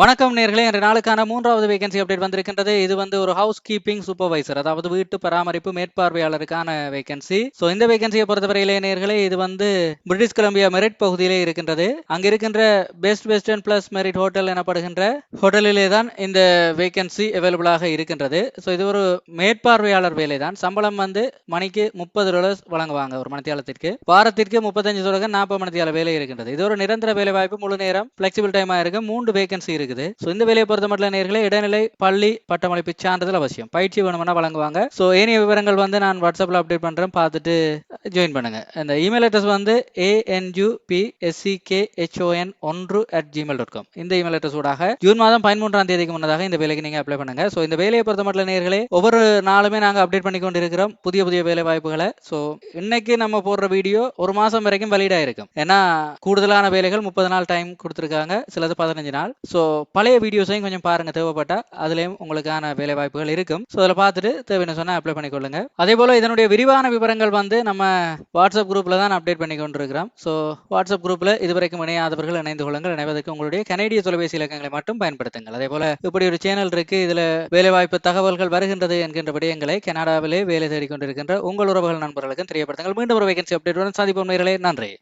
வணக்கம் நேர்களே இன்று நாளுக்கான மூன்றாவது வேகன்சி அப்டேட் வந்திருக்கின்றது. இது வந்து ஒரு ஹவுஸ் கீப்பிங் சூப்பர்வைசர் அதாவது வீட்டு பராமரிப்பு மேற்பார்வையாளருக்கான வேகன்சி ஸோ இந்த வேகன்சியை பொறுத்தவரையிலே நேர்களே இது வந்து பிரிட்டிஷ் கொலம்பியா மெரிட் பகுதியிலே இருக்கின்றது. அங்க இருக்கின்ற Best Western Plus Merit hotel எனப்படுகின்ற ஹோட்டலிலே தான் இந்த வேகன்சி அவைலபிளாக இருக்கின்றது. ஸோ இது ஒரு மேற்பார்வையாளர் வேலை தான். சம்பளம் வந்து மணிக்கு முப்பது டாலர்ஸ் வழங்குவாங்க ஒரு மணித்தியாலத்திற்கு. வாரத்திற்கு முப்பத்தஞ்சு தொடங்க நாற்பது மணித்தியால வேலை இருக்கின்றது. இது ஒரு நிரந்தர வேலை வாய்ப்பு முழு நேரம் பிளெக்சிபிள் டைமா இருக்கு மூன்று வேகன்சி இருக்குது. ஸோ இந்த வேலையை பொறுத்த மட்டும் நேர்களை இடைநிலை பள்ளி பட்டமளிப்பு சான்றிதழ் அவசியம். பயிற்சி வேணும்னா வழங்குவாங்க. ஸோ ஏனைய விவரங்கள் வந்து நான் வாட்ஸ்அப்பில் அப்டேட் பண்ணுறேன் பார்த்துட்டு ஜாயின் பண்ணுங்க. இந்த இமெயில் அட்ரஸ் வந்து ஏஎன்யூபிஎஸ்சிகேஹெச்ஓஎன் ஹெச்ஓஎன் ஒன்று அட் ஜிமெயில் டாட் காம் இந்த இமெயில் அட்ரஸ் ஊடாக ஜூன் மாதம் பதிமூன்றாம் தேதிக்கு முன்னதாக இந்த வேலைக்கு நீங்கள் அப்ளை பண்ணுங்க. ஸோ இந்த வேலையை பொறுத்த மட்டும் நேர்களே ஒவ்வொரு நாளுமே நாங்கள் அப்டேட் பண்ணி கொண்டு இருக்கிறோம் புதிய புதிய வேலை வாய்ப்புகளை. ஸோ இன்னைக்கு நம்ம போடுற வீடியோ ஒரு மாதம் வரைக்கும் வலிடாக இருக்கும் ஏன்னா கூடுதலான வேலைகள் முப்பது நாள் டைம் கொடுத்துருக்காங்க. சிலது பதினஞ்சு நாள். ஸோ பழைய வீடியோஸையும் கொஞ்சம் பாருங்க தேவைப்பட்டா. அதுலேயும் உங்களுக்கான வேலை வாய்ப்புகள் இருக்கும். ஸோ அதில் பார்த்துட்டு தேவைன்னு சொன்னால் அப்ளை பண்ணிக்கொள்ளுங்க. அதே போல் இதனுடைய விரிவான விவரங்கள் வந்து நம்ம வாட்ஸ்அப் குரூப்பில் தான் அப்டேட் பண்ணி கொண்டிருக்கிறோம் ஸோ வாட்ஸ்அப் குரூப்பில் இதுவரைக்கும் இணையாதவர்கள் இணைந்து கொள்ளுங்கள். இணைவதற்கு உங்களுடைய கனேடிய தொலைபேசி இலக்கங்களை மட்டும் பயன்படுத்துங்கள். அதே போல இப்படி ஒரு சேனல் இருக்கு இதில் வேலைவாய்ப்பு தகவல்கள் வருகின்றது என்கின்ற விடயங்களை கனடாவிலே வேலை தேடிக்கொண்டிருக்கின்ற உங்கள் உறவுகள் நண்பர்களுக்கும் தெரியப்படுத்துங்கள். மீண்டும் ஒரு வேகன்சி அப்டேட்டுடன் சந்திப்போம் நேயர்களே நன்றி.